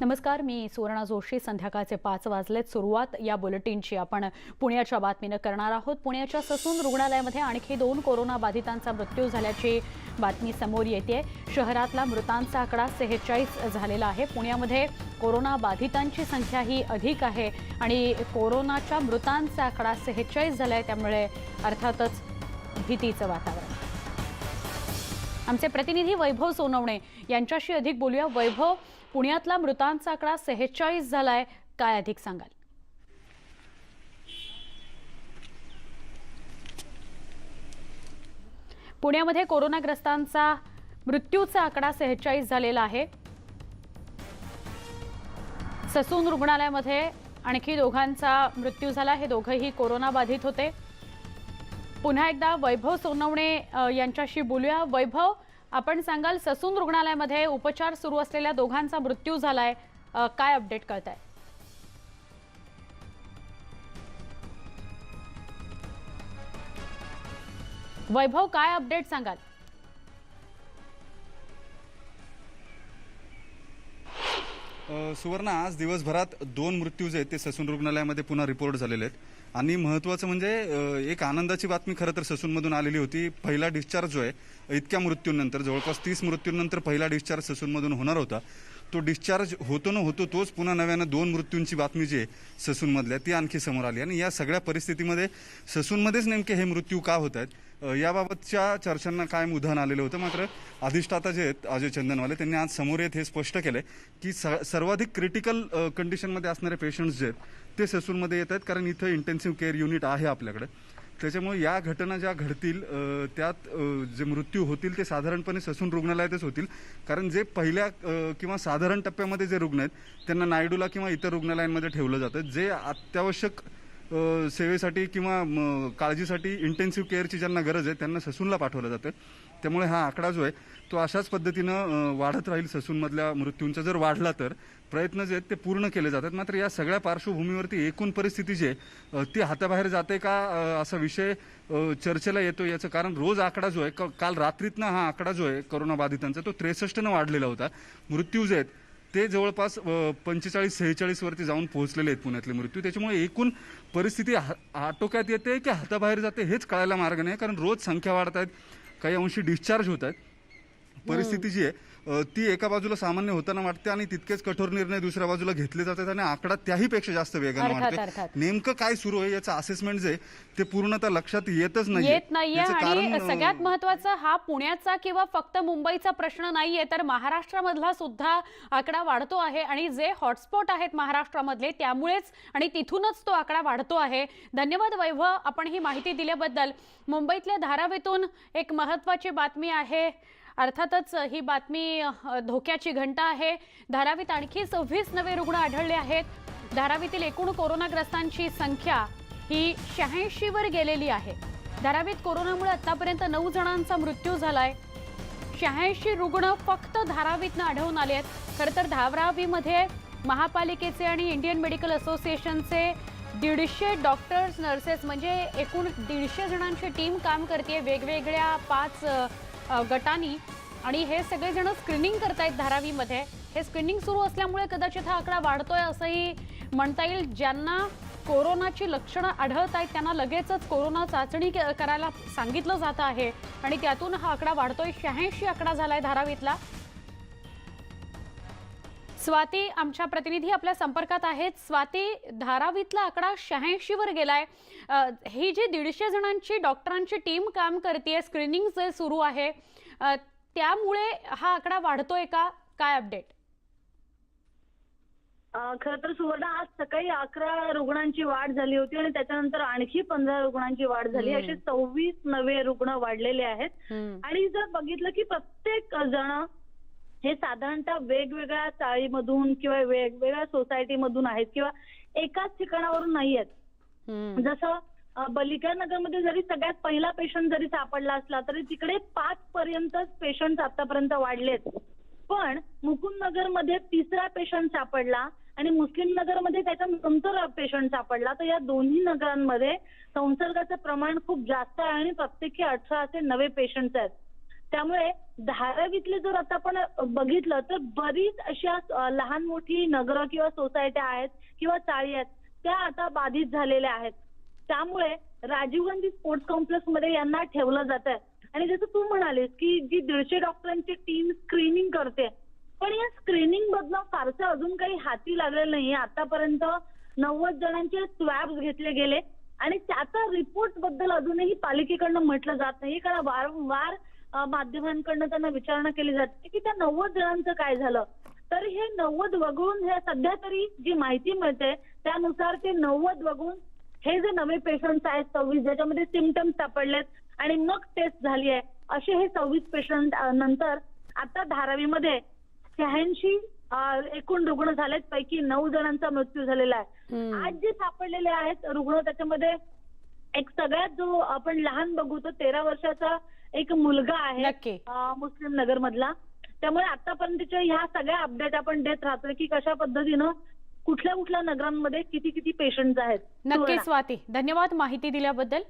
नमस्कार मी सुवर्णा जोशी. संध्याकाळचे पाच वाजलेत. सुरुवात या बुलेटिनची आपण पुण्याच्या बातमीनं करणार आहोत. पुण्याच्या ससून रुग्णालयामध्ये आणखी दोन कोरोना बाधितांचा मृत्यू झाल्याची बातमी समोर येते. शहरातला मृतांचा आकडा सेहेचाळीस झालेला आहे. पुण्यामध्ये कोरोना बाधितांची संख्या ही अधिक आहे आणि कोरोनाच्या मृतांचा आकडा सेहेचाळीस झाला आहे त्यामुळे अर्थातच भीतीचं वातावरण. आमचे प्रतिनिधी वैभव सोनवणे यांच्याशी अधिक बोलूया. वैभव पुण्यातला मृतांचा आकडा सेहेचाळीस झालाय काय अधिक सांगाल? पुण्यामध्ये कोरोनाग्रस्तांचा मृत्यूचा आकडा सेहेचाळीस झालेला आहे. ससून रुग्णालयामध्ये आणखी दोघांचा मृत्यू झाला हे दोघंही कोरोना बाधित होते. पुन्हा एकदा वैभव सोनवणे यांच्याशी बोलूया. वैभव आपण सांगाल ससून रुग्णालयामध्ये उपचार सुरू असलेल्या दोघांचा मृत्यू झालाय. काय अपडेट कळत आहे वैभव काय अपडेट सांगाल? सुवर्ण आज दिवसभरात दोन मृत्यू जे आहेत ते ससून रुग्णालयामध्ये पुन्हा रिपोर्ट झालेले आहेत. आणि महत्वाचं म्हणजे एक आनंदाची बातमी खरं तर ससूनमधून आलेली होती पहिला डिस्चार्ज जो आहे इतक्या मृत्यूंनंतर जवळपास तीस मृत्यूंनंतर पहिला डिस्चार्ज ससूनमधून होणार होता. तो डिस्चार्ज होतो न होतो तोच पुन्हा नव्यानं दोन मृत्यूंची बातमी जी आहे ससूनमधल्या ती आणखी समोर आली. आणि या सगळ्या परिस्थितीमध्ये ससूनमध्येच नेमके हे मृत्यू का होत आहेत? याबाबतच्या चर्चांना कायम उधाण आलेलं होतं. मात्र अधिष्ठाता जे आहेत अजय चंदनवाले त्यांनी आज समोर येत हे स्पष्ट केलंय की स- सर्वाधिक क्रिटिकल कंडिशनमध्ये असणारे पेशंट्स जे आहेत ते ससूनमध्ये येत आहेत कारण इथं इंटेन्सिव्ह केअर युनिट आहे आपल्याकडे. त्याच्यामुळे या घटना ज्या घडतील त्यात जे मृत्यू होतील ते साधारणपणे ससून रुग्णालयातच होतील. कारण जे पहिल्या किंवा साधारण टप्प्यामध्ये जे रुग्ण आहेत त्यांना नायडूला किंवा इतर रुग्णालयांमध्ये ठेवलं जातं. जे अत्यावश्यक सेवेसाठी किंवा काळजीसाठी इंटेन्सिव्ह केअरची ज्यांना गरज आहे त्यांना ससूनला पाठवलं जातं. त्यामुळे हा आकडा जो आहे तो अशाच पद्धतीनं वाढत राहील ससूनमधल्या मृत्यूंचा. जर वाढला तर प्रयत्न जे आहेत ते पूर्ण केले जातात. मात्र या सगळ्या पार्श्वभूमीवरती एकूण परिस्थिती जी आहे ती हाताबाहेर जाते का असा विषय चर्चेला येतो याचं कारण रोज आकडा जो आहे काल रात्रीतनं हा आकडा जो आहे करोनाबाधितांचा तो त्रेसष्टनं वाढलेला होता. मृत्यू जे आहेत ते जवळपास पंचेचाळीस सेहेचाळीस वरती जाऊन पोहोचलेले आहेत पुण्यातले मृत्यू. त्याच्यामुळे एकूण परिस्थिती हा- आटोक्यात येते की हाताबाहेर जाते हेच कळायला मार्ग नाही कारण रोज संख्या वाढत आहेत काही अंशी डिस्चार्ज होत आहेत परिस्थिती जी आहे ती एका बाजूला सामान्य होताना वाटते आणि तितकेच कठोर निर्णय दुसऱ्या बाजूला घेतले जातात आणि आकडा त्याही पेक्षा जास्त वेगाने अर्थात. नेमकं काय सुरू आहे याचं असेसमेंट जे ते पूर्णतः लक्षात येतच नाही येत नाहीये आणि सगळ्यात महत्वाचं हा पुण्याचा किंवा फक्त मुंबईचा प्रश्न नाहीये तर महाराष्ट्रामधला सुद्धा आकडा वाढतो आहे आणि जे हॉटस्पॉट आहेत महाराष्ट्रामधले त्यामुळेच आणि तिथूनच तो आकडा वाढतो आहे. धन्यवाद वैभव आपण ही माहिती दिल्याबद्दल. मुंबईतल्या धारावीतून एक महत्वाची बातमी आहे अर्थातच ही बातमी धोक्याची घंटा आहे. धारावीत आणखी सव्वीस नवे रुग्ण आढळले आहेत. धारावीतील एकूण कोरोनाग्रस्तांची संख्या ही शहाऐंशी वर गेलेली आहे. धारावीत कोरोनामुळे आतापर्यंत नऊ जणांचा मृत्यू झालाय. शहाऐंशी रुग्ण फक्त धारावीतनं आढळून आले आहेत. खरं तर धारावीमध्ये महापालिकेचे आणि इंडियन मेडिकल असोसिएशनचे दीडशे डॉक्टर्स नर्सेस म्हणजे एकूण दीडशे जणांची टीम काम करते वेगवेगळ्या पाच गटांनी आणि हे सगळेजण स्क्रीनिंग करतायत धारावीमध्ये. हे स्क्रीनिंग सुरू असल्यामुळे कदाचित हा आकडा वाढतोय असंही म्हणता येईल. ज्यांना कोरोनाची लक्षणं आढळत आहेत त्यांना लगेचच कोरोना चाचणी क- करायला सांगितलं जात आहे. आणि त्यातून हा आकडा वाढतोय. शहाऐंशी आकडा झालाय धारावीतला. स्वाती आमच्या प्रतिनिधी आपल्या संपर्कात आहेत. स्वाती धारावीतला आकडा शहाऐंशी वर गेलाय. ही जी दीडशे जणांची डॉक्टरांची टीम काम करते स्क्रीनिंग जे सुरू आहे त्यामुळे हा आकडा वाढतोय का? काय अपडेट? खरं तर सुवर्ण आज सकाळी अकरा रुग्णांची वाढ झाली होती आणि त्याच्यानंतर आणखी पंधरा रुग्णांची वाढ झाली. असे सव्वीस नवे रुग्ण वाढलेले आहेत. आणि जर बघितलं की प्रत्येक जण हे साधारणतः वेगवेगळ्या चाळीमधून किंवा वेगवेगळ्या सोसायटीमधून आहेत किंवा एकाच ठिकाणावरून नाही आहेत. जसं नगरमध्ये जरी सगळ्यात पहिला पेशंट जरी सापडला असला तरी तिकडे पाच पर्यंतच पेशंट आतापर्यंत वाढलेत. पण मुकुंद नगरमध्ये तिसरा पेशंट सापडला आणि मुस्लिम नगरमध्ये त्याच्यानंतर पेशंट सापडला तर या दोन्ही नगरांमध्ये संसर्गाचं प्रमाण खूप जास्त आहे आणि प्रत्येकी अठरा असे नवे पेशंट आहेत. त्यामुळे धारावीतले जर आता आपण बघितलं तर बरीच अशा लहान मोठी नगरं किंवा सोसायट्या आहेत किंवा चाळी आहेत त्या आता बाधित झालेल्या आहेत. त्यामुळे राजीव गांधी स्पोर्ट्स कॉम्प्लेक्समध्ये यांना ठेवलं जात आहे आणि जसं तू म्हणालीस की जी दीडशे डॉक्टरांची टीम स्क्रीनिंग करते पण या स्क्रीनिंग मधनं फारसं अजून काही हाती लागलेलं नाही आतापर्यंत नव्वद जणांचे स्वॅब्स घेतले गेले आणि त्याचा रिपोर्टबद्दल अजूनही पालिकेकडनं म्हटलं जात नाही. कारण वारंवार माध्यमांकडनं त्यांना विचारणा केली जाते की त्या नव्वद जणांचं काय झालं तर हे नव्वद वगळून हे सध्या तरी जी माहिती मिळते त्यानुसार ते नव्वद वगळून हे जे नवे पेशंट आहेत सव्वीस ज्याच्यामध्ये सिमटम्स सापडलेत आणि मग टेस्ट झाली आहे असे हे सव्वीस पेशंट नंतर आता धारावीमध्ये शहाऐंशी एकूण रुग्ण झालेत पैकी नऊ जणांचा मृत्यू झालेला आहे. आज जे सापडलेले आहेत रुग्ण त्याच्यामध्ये एक सगळ्यात जो आपण लहान बघू तो तेरा वर्षाचा एक मुलगा आहे मुस्लिम नगर मधला त्यामुळे आतापर्यंतच्या ह्या सगळ्या अपडेट आपण देत राहतोय की कशा पद्धतीनं कुठल्या कुठल्या नगरांमध्ये किती किती पेशंट आहेत. नक्की. स्वाती. धन्यवाद माहिती दिल्याबद्दल.